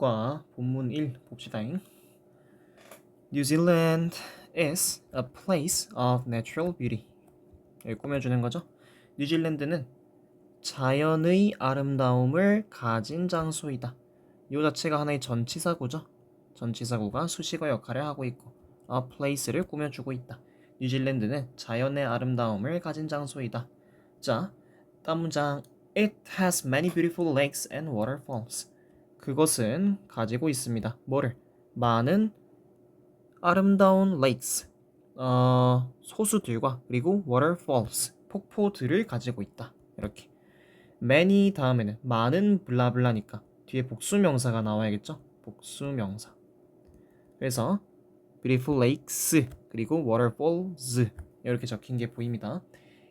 문과 본문 1 봅시다. New Zealand is a place of natural beauty. 여기 꾸며주는 거죠. 뉴질랜드는 자연의 아름다움을 가진 장소이다. 이 자체가 하나의 전치사구죠. 전치사구가 수식어 역할을 하고 있고 a place를 꾸며주고 있다. 뉴질랜드는 자연의 아름다움을 가진 장소이다. 자, 다음 문장 It has many beautiful lakes and waterfalls. 그것은 가지고 있습니다. 뭐를? 많은 아름다운 lakes, 어, 소수들과 그리고 waterfalls, 폭포들을 가지고 있다. 이렇게. many 다음에는 많은 블라블라니까 뒤에 복수명사가 나와야겠죠? 복수명사. 그래서 beautiful lakes 그리고 waterfalls 이렇게 적힌 게 보입니다.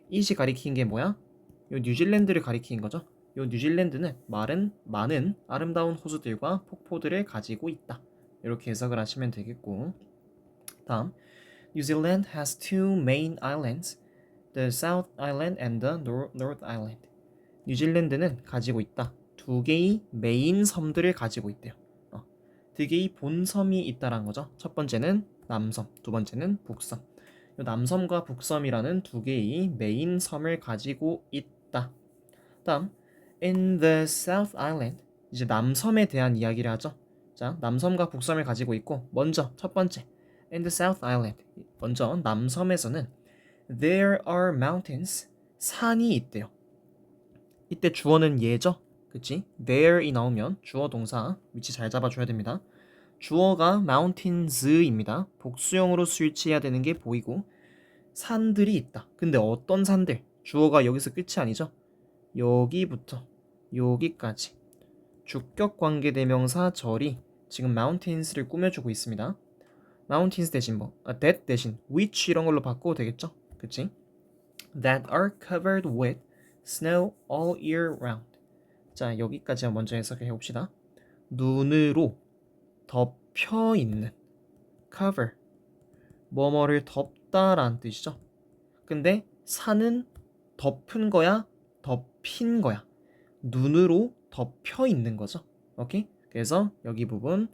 이시 가리킨 게 뭐야? 요 뉴질랜드를 가리킨 거죠. 요 뉴질랜드는 많은 많은 아름다운 호수들과 폭포들을 가지고 있다. 이렇게 해석을 하시면 되겠고. 다음 New Zealand has two main islands, the South Island and the Nor- North Island. 뉴질랜드는 가지고 있다. 두 개의 메인 섬들을 가지고 있대요. 어, 두 개의 본섬이 있다란 거죠. 첫 번째는 남섬, 두 번째는 북섬. 요 남섬과 북섬이라는 두 개의 메인 섬을 가지고 있다. 다음 in the South Island 이제 남섬에 대한 이야기를 하죠. 자, 남섬과 북섬을 가지고 있고 먼저 첫 번째 in the South Island 먼저 남섬에서는 there are mountains 산이 있대요. 이때 주어는 예죠. 그치? there이 나오면 주어 동사 위치 잘 잡아줘야 됩니다. 주어가 mountains입니다. 복수형으로 수일치해야 되는 게 보이고 산들이 있다. 근데 어떤 산들? 주어가 여기서 끝이 아니죠? 여기부터 여기까지 주격 관계 대명사 절이 지금 mountains를 꾸며주고 있습니다. mountains 대신 뭐, 아, that 대신 which 이런 걸로 바꿔도 되겠죠? 그치? That are covered with snow all year round. 자, 여기까지 먼저 해석해 봅시다. 눈으로 덮여 있는 cover 뭐뭐를 덮다라는 뜻이죠. 근데 산은 덮은 거야, 덮인 거야. 눈으로 덮여 있는 거죠. 오케이? 그래서 여기 부분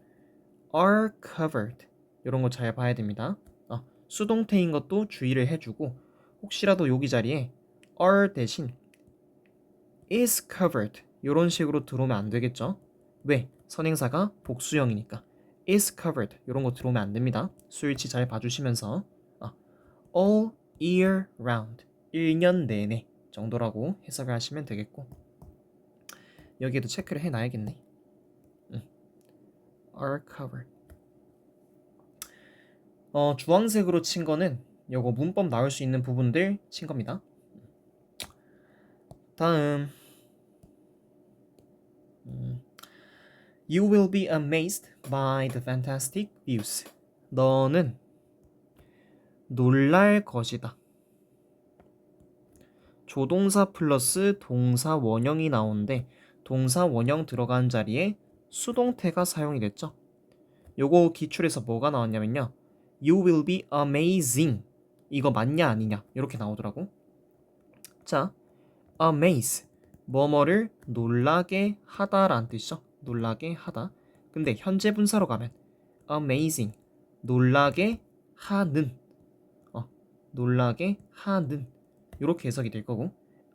are covered 이런 거 잘 봐야 됩니다. 어, 수동태인 것도 주의를 해주고 혹시라도 여기 자리에 are 대신 is covered 이런 식으로 들어오면 안 되겠죠? 왜? 선행사가 복수형이니까 is covered 이런 거 들어오면 안 됩니다. 수일치 잘 봐주시면서 아, all year round 1년 내내 정도라고 해석을 하시면 되겠고 여기에도 체크를 해놔야겠네. 응. are covered 어, 주황색으로 친 거는 요거 문법 나올 수 있는 부분들 친 겁니다. 다음 음, You will be amazed by the fantastic views. 너는 놀랄 것이다. 조동사 플러스 동사 원형이 나오는데 동사 원형 들어간 자리에 수동태가 사용이 됐죠. 요거 기출에서 뭐가 나왔냐면요. You will be amazing. 이거 맞냐 아니냐 이렇게 나오더라고. 자, amaze 뭐뭐를 놀라게 하다라는 뜻이죠. 놀라게 하다. 근데 현재 분사로 가면 amazing 놀라게 하는 어, 놀라게 하는 이렇게 해석이 될 거고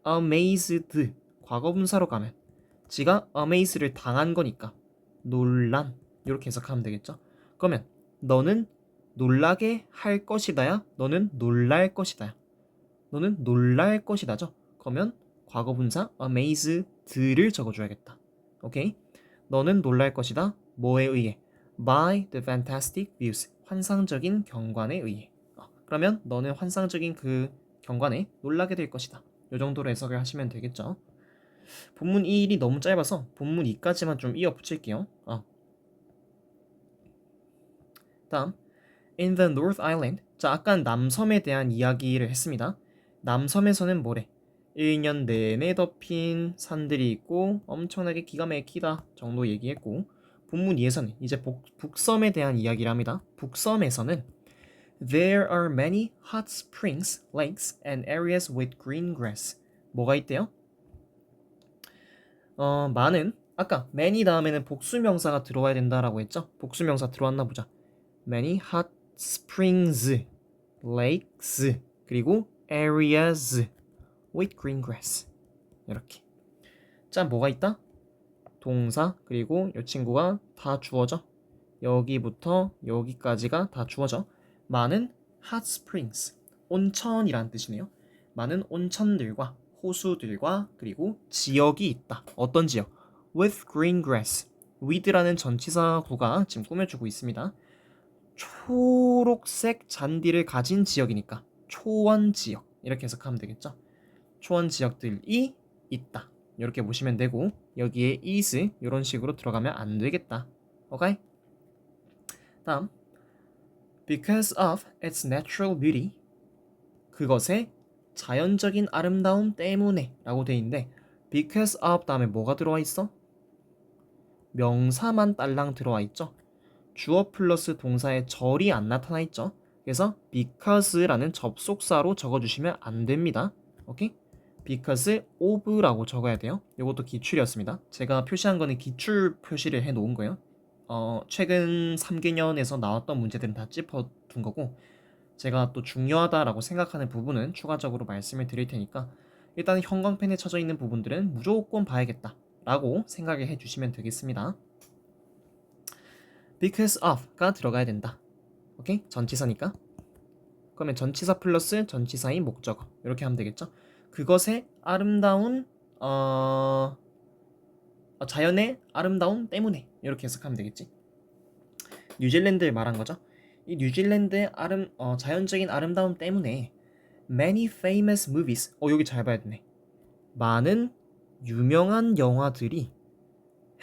amazed 과거 분사로 가면 지가 amaze를 당한 거니까 놀란 이렇게 해석하면 되겠죠. 그러면 너는 놀라게 할 것이다야. 너는 놀랄 것이다. 너는 놀랄 것이다죠. 그러면 과거 분사 amazed를 적어줘야겠다. 오케이? 너는 놀랄 것이다. 뭐에 의해? By the fantastic views. 환상적인 경관에 의해. 어, 그러면 너는 환상적인 그 경관에 놀라게 될 것이다. 이 정도로 해석을 하시면 되겠죠. 본문 1이 너무 짧아서 본문 2까지만 좀 이어 붙일게요. 어. 다음 In the North Island 자 아까 남섬에 대한 이야기를 했습니다. 남섬에서는 뭐래? 1년 내내 덮인 산들이 있고 엄청나게 기가 막히다 정도 얘기했고 본문 2에서는 이제 북, 북섬에 대한 이야기를 합니다. 북섬에서는 There are many hot springs, lakes, and areas with green grass. 뭐가 있대요? 어, 많은 아까 many 다음에는 복수명사가 들어와야 된다라고 했죠? 복수명사 들어왔나 보자. many hot springs, lakes, 그리고 areas with green grass. 이렇게. 자, 뭐가 있다? 동사 그리고 이 친구가 다 주어져. 여기부터 여기까지가 다 주어져. 많은 hot springs, 온천이란 뜻이네요. 많은 온천들과 호수들과 그리고 지역이 있다. 어떤 지역? With green grass. with라는 전치사구가 지금 꾸며주고 있습니다. 초록색 잔디를 가진 지역이니까 초원 지역 이렇게 해석하면 되겠죠. 초원 지역들이 있다. 이렇게 보시면 되고 여기에 is 이런 식으로 들어가면 안 되겠다. 오케이? 다음 because of its natural beauty 그것의 자연적인 아름다움 때문에 라고 돼 있는데 because of 다음에 뭐가 들어와 있어? 명사만 딸랑 들어와 있죠. 주어 플러스 동사의 절이 안 나타나 있죠. 그래서 because라는 접속사로 적어주시면 안 됩니다. 오케이? because of라고 적어야 돼요. 이것도 기출이었습니다. 제가 표시한 거는 기출 표시를 해 놓은 거예요. 어, 최근 3개년에서 나왔던 문제들은 다 짚어둔 거고 제가 또 중요하다라고 생각하는 부분은 추가적으로 말씀을 드릴 테니까 일단 형광펜에 쳐져 있는 부분들은 무조건 봐야겠다 라고 생각을 해주시면 되겠습니다. because of가 들어가야 된다. 오케이? 전치사니까. 그러면 전치사 플러스 전치사인 목적어 이렇게 하면 되겠죠? 그것의 아름다운 어... 어, 자연의 아름다움 때문에 이렇게 해석하면 되겠지. 뉴질랜드를 말한 거죠. 이 뉴질랜드의 아름 어, 자연적인 아름다움 때문에 many famous movies 어 여기 잘 봐야 되네. 많은 유명한 영화들이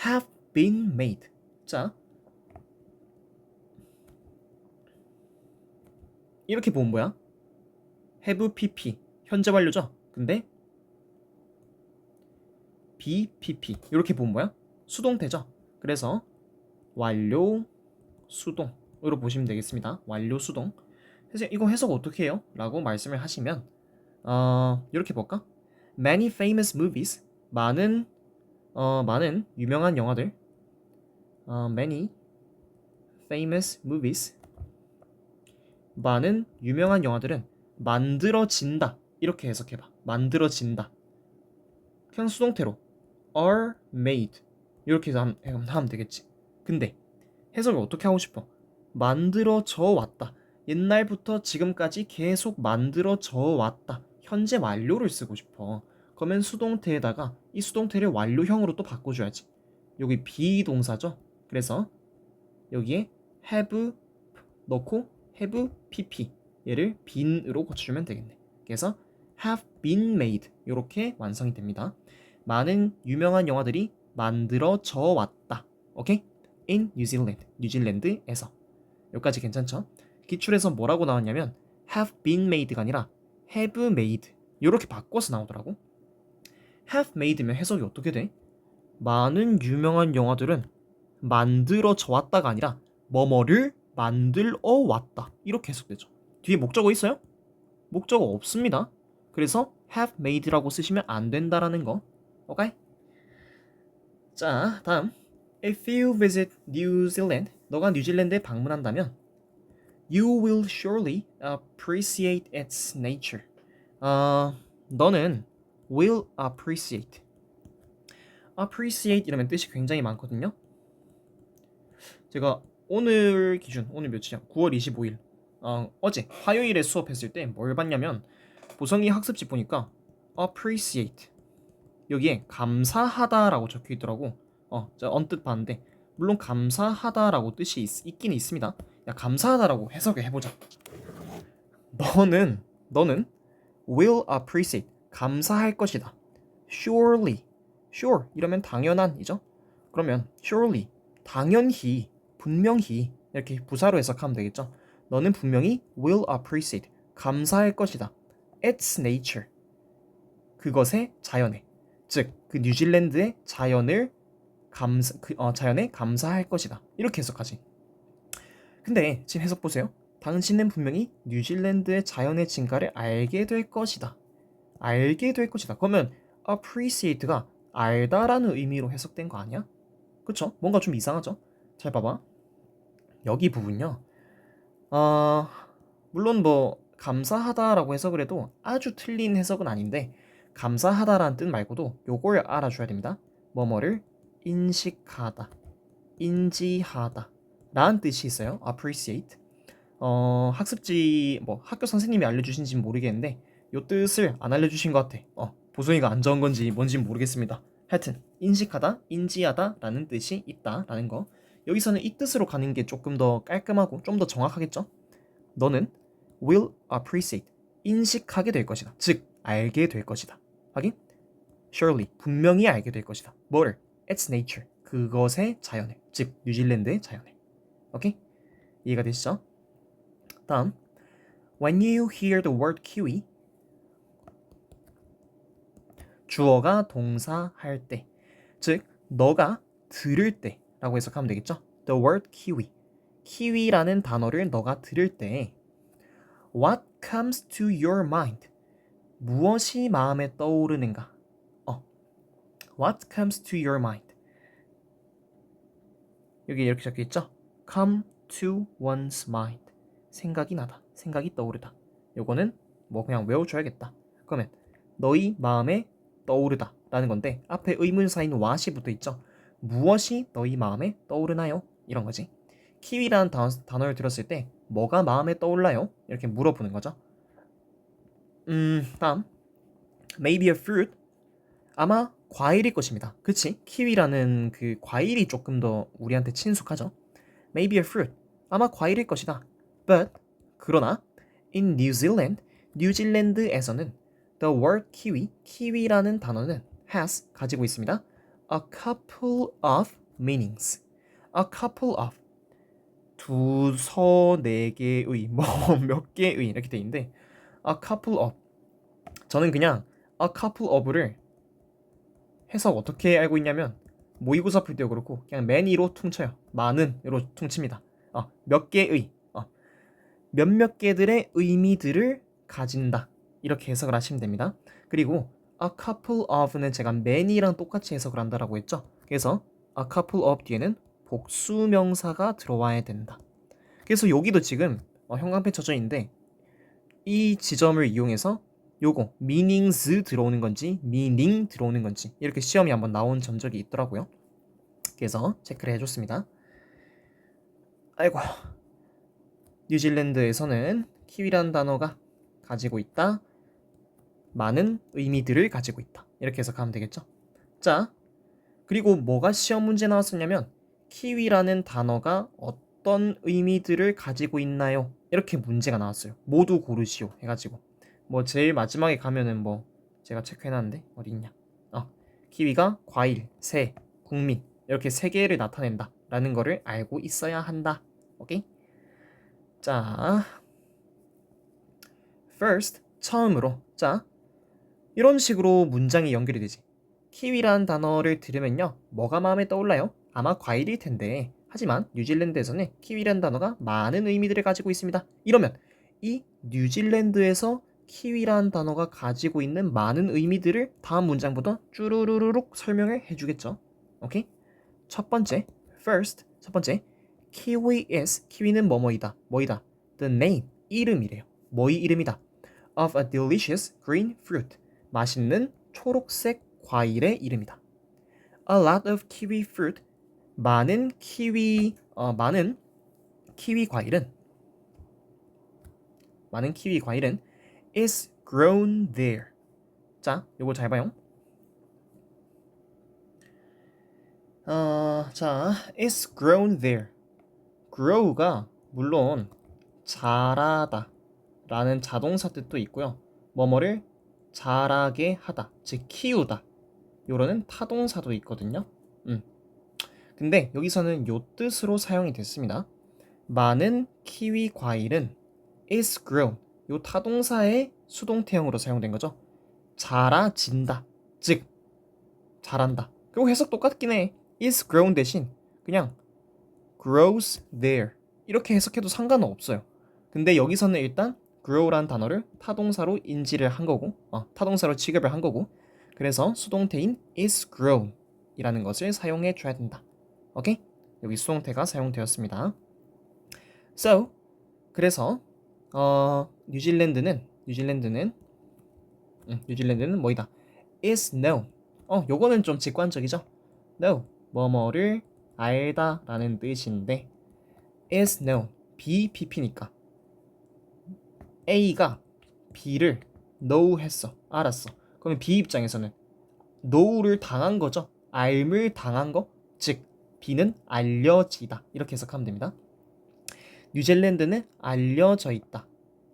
have been made. 자 이렇게 보면 뭐야? have pp 현재 완료죠. 근데 BPP 이렇게 보면 뭐야? 수동태죠. 그래서 완료 수동 으로 보시면 되겠습니다. 완료 수동. 그래서 이거 해석 어떻게 해요? 라고 말씀을 하시면 어, 이렇게 볼까? Many famous movies 많은 어, 많은 유명한 영화들 어, many famous movies 많은 유명한 영화들은 만들어진다 이렇게 해석해 봐 만들어진다 그냥 수동태로 are made 이렇게 하면 되겠지. 근데 해석을 어떻게 하고 싶어? 만들어져 왔다. 옛날부터 지금까지 계속 만들어져 왔다. 현재 완료를 쓰고 싶어. 그러면 수동태에다가 이 수동태를 완료형으로 또 바꿔줘야지. 여기 비동사죠. 그래서 여기에 have 넣고 have pp 얘를 been으로 고쳐주면 되겠네. 그래서 have been made 이렇게 완성이 됩니다. 많은 유명한 영화들이 만들어져 왔다. 오케이? In New Zealand. 뉴질랜드에서. 여기까지 괜찮죠? 기출에서 뭐라고 나왔냐면 have been made가 아니라 have made. 이렇게 바꿔서 나오더라고. have made면 해석이 어떻게 돼? 많은 유명한 영화들은 만들어져 왔다가 아니라 뭐뭐를 만들어 왔다. 이렇게 해석되죠. 뒤에 목적어 있어요? 목적어 없습니다. 그래서 have made라고 쓰시면 안 된다라는 거. 오케이? 자, 다음. If you visit New Zealand, 너가 뉴질랜드에 방문한다면 you will surely appreciate its nature. 어, 너는 will appreciate. appreciate 이라면 뜻이 굉장히 많거든요. 제가 오늘 기준, 오늘 며칠이야? 9월 25일. 어, 어제 화요일에 수업했을 때 뭘 봤냐면 보성이 학습지 보니까 appreciate 여기에 감사하다라고 적혀 있더라고. 어, 저 언뜻 봤는데 물론 감사하다라고 뜻이 있, 있긴 있습니다. 야 감사하다라고 해석을 해보자. 너는 너는 will appreciate 감사할 것이다. surely sure 이러면 당연한이죠. 그러면 surely 당연히 분명히 이렇게 부사로 해석하면 되겠죠. 너는 분명히 will appreciate 감사할 것이다. its nature 그것의 자연에 즉 그 뉴질랜드의 자연을 감사 그, 어, 자연에 감사할 것이다 이렇게 해석하지. 근데 지금 해석 보세요. 당신은 분명히 뉴질랜드의 자연의 진가를 알게 될 것이다. 알게 될 것이다. 그러면 appreciate가 알다라는 의미로 해석된 거 아니야? 그쵸? 뭔가 좀 이상하죠? 잘 봐봐. 여기 부분요. 어, 물론 뭐 감사하다라고 해석을 해도 아주 틀린 해석은 아닌데 감사하다라는 뜻 말고도 요걸 알아줘야 됩니다. 뭐뭐를 인식하다, 인지하다 라는 뜻이 있어요. appreciate. 어, 학습지 뭐 학교 선생님이 알려주신지는 모르겠는데 요 뜻을 안 알려주신 것 같아. 어, 보성이가 안 적은 건지 뭔지 모르겠습니다. 하여튼 인식하다, 인지하다라는 뜻이 있다라는 거. 여기서는 이 뜻으로 가는 게 조금 더 깔끔하고 좀 더 정확하겠죠? 너는 will appreciate 인식하게 될 것이다. 즉 알게 될 것이다. 확인? Surely 분명히 알게 될 것이다. 뭐를? Its nature 그것의 자연을 즉 뉴질랜드의 자연을. 오케이? 이해가 되시죠? 다음 When you hear the word kiwi 주어가 동사 할 때, 즉 너가 들을 때라고 해석하면 되겠죠. The word kiwi, 키위라는 단어를 너가 들을 때, what comes to your mind? 무엇이 마음에 떠오르는가? 어, what comes to your mind? 여기 이렇게 적혀 있죠. come to one's mind. 생각이 나다, 생각이 떠오르다. 요거는 뭐 그냥 외워줘야겠다. 그러면 너희 마음에 떠오르다 라는 건데 앞에 의문사인 what이 붙어 있죠. 무엇이 너희 마음에 떠오르나요? 이런 거지. 키위라는 단어, 단어를 들었을 때 뭐가 마음에 떠올라요? 이렇게 물어보는 거죠. 음, 다음. Maybe a fruit. 아마 과일일 것입니다. 그치? 키위라는 그 과일이 조금 더 우리한테 친숙하죠. Maybe a fruit. 아마 과일일 것이다. But 그러나 in New Zealand, 뉴질랜드에서는 the word kiwi, 키위라는 단어는 has 가지고 있습니다. a couple of meanings. a couple of 두 서 네 개의 뭐몇 개의 이렇게 돼 있는데 a couple of 저는 그냥 a couple of를 해석 어떻게 알고 있냐면 모의고사 풀 때도 그렇고 그냥 many로 퉁쳐요. 많은으로 퉁칩니다. 어, 몇 개의 어, 몇몇 개들의 의미들을 가진다. 이렇게 해석을 하시면 됩니다. 그리고 a couple of는 제가 many랑 똑같이 해석을 한다라고 했죠. 그래서 a couple of 뒤에는 복수명사가 들어와야 된다. 그래서 여기도 지금 어, 형광펜 쳐져 있는데 이 지점을 이용해서 요거 meanings 들어오는 건지 meaning 들어오는 건지 이렇게 시험이 한번 나온 전적이 있더라고요. 그래서 체크를 해줬습니다. 아이고 뉴질랜드에서는 키위라는 단어가 가지고 있다. 많은 의미들을 가지고 있다. 이렇게 해석하면 되겠죠. 자, 그리고 뭐가 시험 문제 나왔었냐면 키위라는 단어가 어떤 의미들을 가지고 있나요? 이렇게 문제가 나왔어요. 모두 고르시오 해가지고 뭐 제일 마지막에 가면은 뭐 제가 체크해놨는데 어디 있냐? 어, 키위가 과일, 새, 국민 이렇게 세 개를 나타낸다라는 거를 알고 있어야 한다. 오케이? 자, first 처음으로 자 이런 식으로 문장이 연결이 되지. 키위라는 단어를 들으면요. 뭐가 마음에 떠올라요? 아마 과일일 텐데. 하지만 뉴질랜드에서는 키위라는 단어가 많은 의미들을 가지고 있습니다. 이러면 이 뉴질랜드에서 키위라는 단어가 가지고 있는 많은 의미들을 다음 문장보다 쭈루루룩 설명을 해주겠죠. 오케이? 첫 번째, first, 첫 번째, kiwi is, 키위는 뭐뭐이다, 뭐이다. The name, 이름이래요. 뭐의 이름이다. Of a delicious green fruit, 맛있는 초록색 과일의 이름이다. A lot of kiwi fruit, 많은 키위, 어, 많은 키위 과일은 많은 키위 과일은 is grown there. 자, 요거 잘 봐요. 어, 자, is grown there. grow가 물론 자라다 라는 자동사 뜻도 있고요. 뭐뭐를 자라게 하다, 즉 키우다. 요러는 타동사도 있거든요. 음. 근데 여기서는 요 뜻으로 사용이 됐습니다. 많은 키위 과일은 is grown. 요 타동사의 수동태형으로 사용된 거죠. 자라진다. 즉 자란다. 그리고 해석 똑같긴 해. is grown 대신 그냥 grows there. 이렇게 해석해도 상관은 없어요. 근데 여기서는 일단 grow라는 단어를 타동사로 인지를 한 거고, 어, 타동사로 취급을 한 거고, 그래서 수동태인 is grown 이라는 것을 사용해 줘야 된다. 오케이? 여기 수동태가 사용되었습니다. So 그래서 어 뉴질랜드는 뉴질랜드는 음, 뉴질랜드는 뭐이다? is known. 어, 요거는 좀 직관적이죠. know 뭐뭐를 알다라는 뜻인데 is known BPP니까 A가 B를 know 했어. 알았어. 그러면 B 입장에서는 know를 당한 거죠. 알물 당한 거. 즉 B는 알려지다. 이렇게 해석하면 됩니다. 뉴질랜드는 알려져 있다.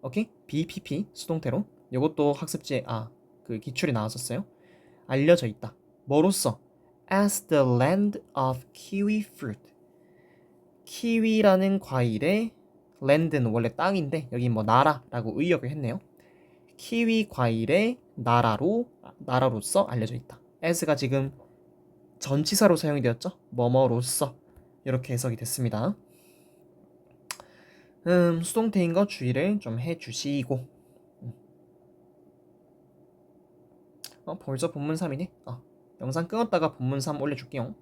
오케이? BPP 수동태로. 이것도 학습지에 아, 그 기출이 나왔었어요. 알려져 있다. 뭐로써? As the land of kiwi fruit. 키위라는 과일의 land는 원래 땅인데 여기 뭐 나라라고 의역을 했네요. 키위 과일의 나라로 나라로서 알려져 있다. as가 지금 전치사로 사용이 되었죠. 뭐뭐로서 이렇게 해석이 됐습니다. 음, 수동태인 거 주의를 좀 해주시고. 음. 어, 벌써 본문 3이네. 어, 영상 끊었다가 본문 3 올려줄게요.